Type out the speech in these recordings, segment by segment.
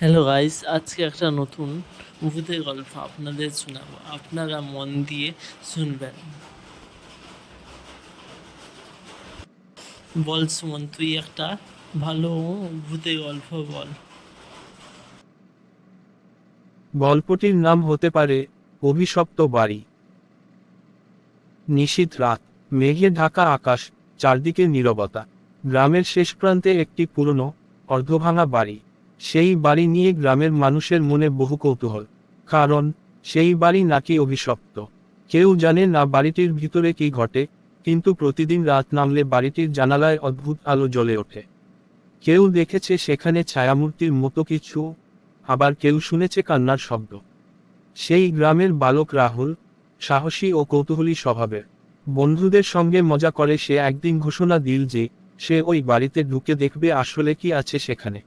Hello guys আজকে একটা নতুন ভূতের গল্প আপনাদের শোনাবো। আপনারা মন দিয়ে শুনবেন। বল সুমন, তুই একটা ভালো ভূতের গল্প বল। গল্পটির নাম হতে পারে অভিশপ্ত বাড়ি। নিশীথ রাত, মেঘে ঢাকা আকাশ, চারদিকে নীরবতা। গ্রামের শেষ প্রান্তে একটি পুরনো, অর্ধভাঙা বাড়ি। সেই বাড়ি নিয়ে গ্রামের মানুষের মনে বহু কৌতূহল। কারণ, সেই বাড়ি নাকি অভিশপ্ত। কেউ জানে না বাড়িটির ভিতরে কি ঘটে, কিন্তু প্রতিদিন রাত নামলে বাড়িটির জানালায় অদ্ভুত আলো জ্বলে ওঠে। কেউ দেখেছে সেখানে ছায়ামূর্তির মতো কিছু, আবার কেউ শুনেছে কান্নার শব্দ। সেই গ্রামের বালক রাহুল, সাহসী ও কৌতূহলী স্বভাবের। বন্ধুদের সঙ্গে মজা করে সে একদিন ঘোষণা দিল যে, সে ওই বাড়িতে ঢুকে দেখবে আসলে কি আছে সেখানে।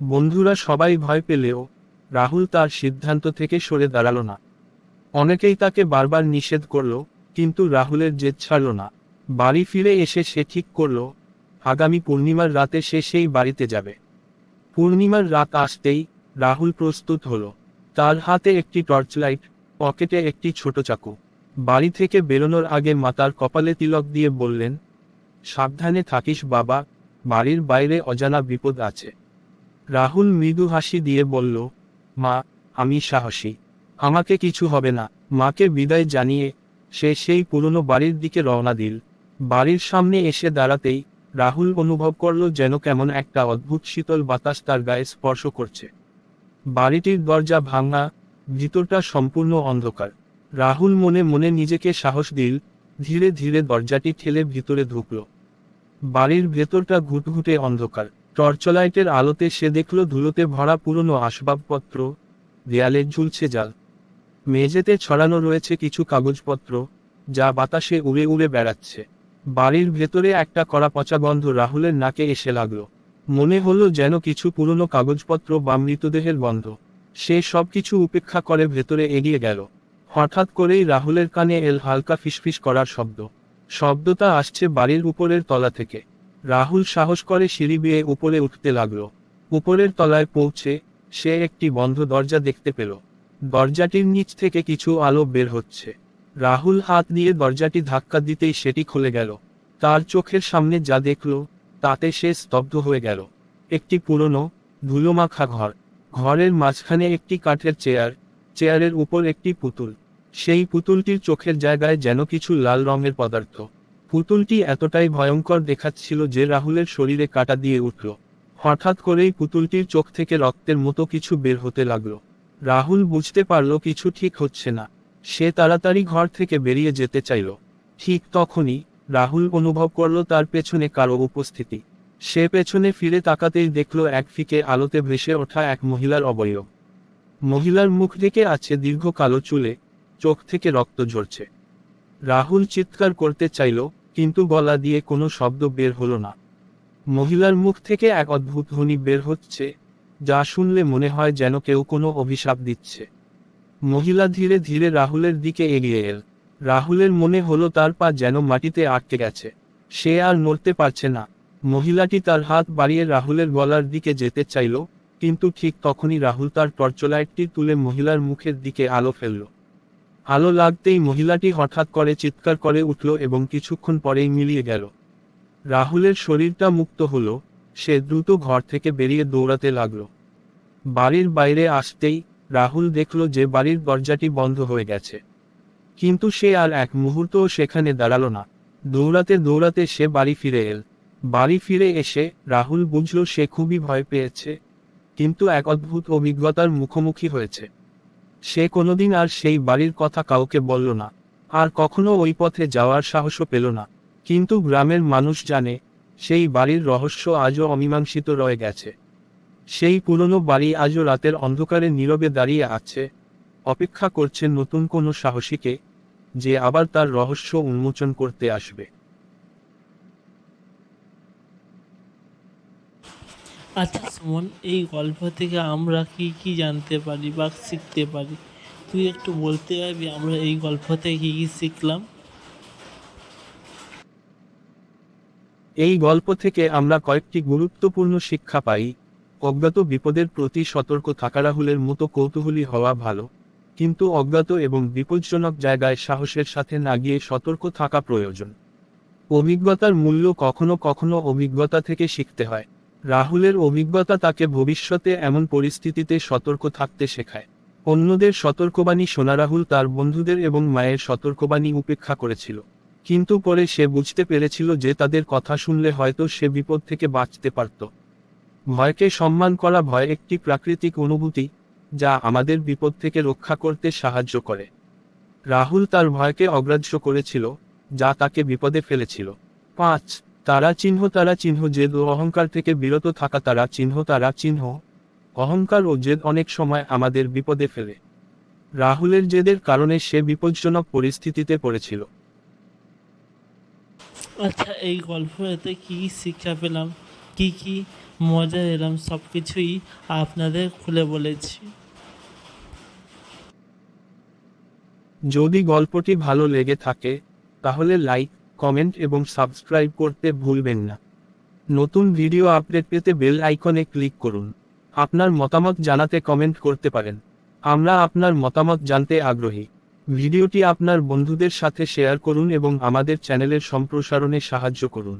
বন্ধুরা সবাই ভয় পেলেও, রাহুল তার সিদ্ধান্ত থেকে সরে দাঁড়াল না। অনেকেই তাকে বারবার নিষেধ করল, কিন্তু রাহুলের জেদ ছাড়ল না। বাড়ি ফিরে এসে সে ঠিক করল, আগামী পূর্ণিমার রাতে সে সেই বাড়িতে যাবে। পূর্ণিমার রাত আসতেই রাহুল প্রস্তুত হল। তার হাতে একটি টর্চ লাইট পকেটে একটি ছোট চাকু। বাড়ি থেকে বেরোনোর আগে মাতার কপালে তিলক দিয়ে বললেন, সাবধানে থাকিস বাবা, বাড়ির বাইরে অজানা বিপদ আছে। রাহুল মৃদু হাসি দিয়ে বলল, মা, আমি সাহসী। আমাকে কিছু হবে না। মাকে বিদায় জানিয়ে সে সেই পুরনো বাড়ির দিকে রওনা দিল। বাড়ির সামনে এসে দাঁড়াতেই রাহুল অনুভব করল যেন কেমন একটা অদ্ভুত শীতল বাতাস তার গায়ে স্পর্শ করছে। বাড়িটির দরজা ভাঙা, ভিতরটা সম্পূর্ণ অন্ধকার। রাহুল মনে মনে নিজেকে সাহস দিল, ধীরে ধীরে দরজাটি ঠেলে ভিতরে ঢুকল। বাড়ির ভেতরটা ঘুটঘুটে অন্ধকার। টর্চলাইটের আলোতে সে দেখল ধুলোতে ভরা পুরনো আসবাবপত্র, দেয়ালে ঝুলছে জাল। মেঝেতে ছড়ানো রয়েছে কিছু কাগজপত্র, যা বাতাসে উড়ে উড়ে বেড়াচ্ছে। বাড়ির ভেতরে একটা কড়া পচা গন্ধ রাহুলের নাকে এসে লাগল। মনে হলো যেন কিছু পুরনো কাগজপত্র বা মৃতদেহের গন্ধ। সে সব কিছু উপেক্ষা করে ভেতরে এগিয়ে গেল। হঠাৎ করেই রাহুলের কানে এল হালকা ফিসফিস করার শব্দ। শব্দটা আসছে বাড়ির উপরের তলা থেকে। রাহুল সাহস করে সিঁড়ি বেয়ে উপরে উঠতে লাগল। উপরের তলায় পৌঁছে, সে একটি বন্ধ দরজা দেখতে পেল। দরজাটির নিচ থেকে কিছু আলো বের হচ্ছে। রাহুল হাত দিয়ে দরজাটি ধাক্কা দিতেই সেটি খুলে গেল। তার চোখের সামনে যা দেখল, তাতে সে স্তব্ধ হয়ে গেল। একটি পুরনো, ধুলোমাখা ঘর। ঘরের মাঝখানে একটি কাঠের চেয়ার। চেয়ারের উপর একটি পুতুল। সেই পুতুলটির চোখের জায়গায় যেন কিছু লাল রঙের পদার্থ। পুতুলটি এতটাই ভয়ঙ্কর দেখাচ্ছিল যে রাহুলের শরীরে কাটা দিয়ে উঠল। হঠাৎ করেই পুতুলটির চোখ থেকে রক্তের মতো কিছু বের হতে লাগল। রাহুল বুঝতে পারল কিছু ঠিক হচ্ছে না। সে তাড়াতাড়ি ঘর থেকে বেরিয়ে যেতে চাইল। ঠিক তখনই রাহুল অনুভব করল তার পেছনে কারও উপস্থিতি। সে পেছনে ফিরে তাকাতেই দেখল এক ফিকে আলোতে ভেসে ওঠা এক মহিলার অবয়ব। মহিলার মুখ থেকে আছে দীর্ঘ কালো চুলে, চোখ থেকে রক্ত ঝরছে। রাহুল চিৎকার করতে চাইল কিন্তু গলা দিয়ে কোনো শব্দ বের হলো না। মহিলার মুখ থেকে এক অদ্ভুত ধ্বনি বের হচ্ছে, যা শুনলে মনে হয় যেন কেউ কোনো অভিশাপ দিচ্ছে। মহিলা ধীরে ধীরে রাহুলের দিকে এগিয়ে এল। রাহুলের মনে হলো তার পা যেন মাটিতে আটকে গেছে। সে আর নড়তে পারছে না। মহিলাটি তার হাত বাড়িয়ে রাহুলের গলার দিকে যেতে চাইল, কিন্তু ঠিক তখনই রাহুল তার টর্চলাইটটি তুলে মহিলার মুখের দিকে আলো ফেলল। আলো লাগতেই মহিলাটি হঠাৎ করে চিৎকার করে উঠল এবং কিছুক্ষণ পরেই মিলিয়ে গেল। রাহুলের শরীরটা মুক্ত হলো, সে দ্রুত ঘর থেকে বেরিয়ে দৌড়াতে লাগল। বাড়ির বাইরে আসতেই রাহুল দেখল যে বাড়ির দরজাটি বন্ধ হয়ে গেছে। কিন্তু সে আর এক মুহূর্তও সেখানে দাঁড়াল না। দৌড়াতে দৌড়াতে সে বাড়ি ফিরে এল। বাড়ি ফিরে এসে রাহুল বুঝল সে খুবই ভয় পেয়েছে। কিন্তু এক অদ্ভুত অভিজ্ঞতার মুখোমুখি হয়েছে। সে কোনোদিন আর সেই বাড়ির কথা কাউকে বলল না। আর কখনো ওই পথে যাওয়ার সাহসও পেল না। কিন্তু গ্রামের মানুষ জানে, সেই বাড়ির রহস্য আজও অমীমাংসিত রয়ে গেছে। সেই পুরনো বাড়ি আজও রাতের অন্ধকারে নীরবে দাঁড়িয়ে আছে। অপেক্ষা করছে নতুন কোনো সাহসীকে, যে আবার তার রহস্য উন্মোচন করতে আসবে। আচ্ছা সুমন, এই গল্প থেকে আমরা কি কি জানতে পারি বা শিখতে পারি? তুই একটু বলতে পারবি আমরা এই গল্প থেকে কি কি শিখলাম? এই গল্প থেকে আমরা কয়েকটি গুরুত্বপূর্ণ শিক্ষা পাই। অজ্ঞাত বিপদের প্রতি সতর্ক থাকা রাহুলের মতো কৌতূহলী হওয়া ভালো। কিন্তু অজ্ঞাত এবং বিপজ্জনক জায়গায় সাহসের সাথে না গিয়ে সতর্ক থাকা প্রয়োজন। অভিজ্ঞতার মূল্য কখনো কখনো অভিজ্ঞতা থেকে শিখতে হয়। রাহুলের অভিজ্ঞতা তাকে ভবিষ্যতে এমন পরিস্থিতিতে সতর্ক থাকতে শেখায়। অন্যদের সতর্কবাণী শোনা রাহুল তার বন্ধুদের এবং মায়ের সতর্কবাণী উপেক্ষা করেছিল। কিন্তু পরে সে বুঝতে পেরেছিল যে তাদের কথা শুনলে হয়তো সে বিপদ থেকে বাঁচতে পারত। ভয়কে সম্মান করা ভয় একটি প্রাকৃতিক অনুভূতি, যা আমাদের বিপদ থেকে রক্ষা করতে সাহায্য করে। রাহুল তার ভয়কে অগ্রাহ্য করেছিল, যা তাকে বিপদে ফেলেছিল। পাঁচ তারা চিহ্ন তারা চিহ্ন জেদ ও অহংকার থেকে বিরত থাকা তারা চিহ্ন তারা চিহ্ন। অহংকার ও জেদ অনেক সময় আমাদের বিপদে ফেলে। রাহুলের জেদের কারণে সে বিপজ্জনক পরিস্থিতিতে পড়েছিল। আচ্ছা এই গল্পতে কী কী শিক্ষা পেলাম? কী কী মজা এলাম? সব কিছুই আপনাদের খুলে বলেছি। যদি গল্পটি ভালো লেগে থাকে তাহলে লাইক কমেন্ট এবং সাবস্ক্রাইব করতে ভুলবেন না। নতুন ভিডিও আপডেট পেতে বেল আইকনে ক্লিক করুন। আপনার মতামত জানাতে কমেন্ট করতে পারেন। আমরা আপনার মতামত জানতে আগ্রহী। ভিডিওটি আপনার বন্ধুদের সাথে শেয়ার করুন এবং আমাদের চ্যানেলের সম্প্রসারণে সাহায্য করুন।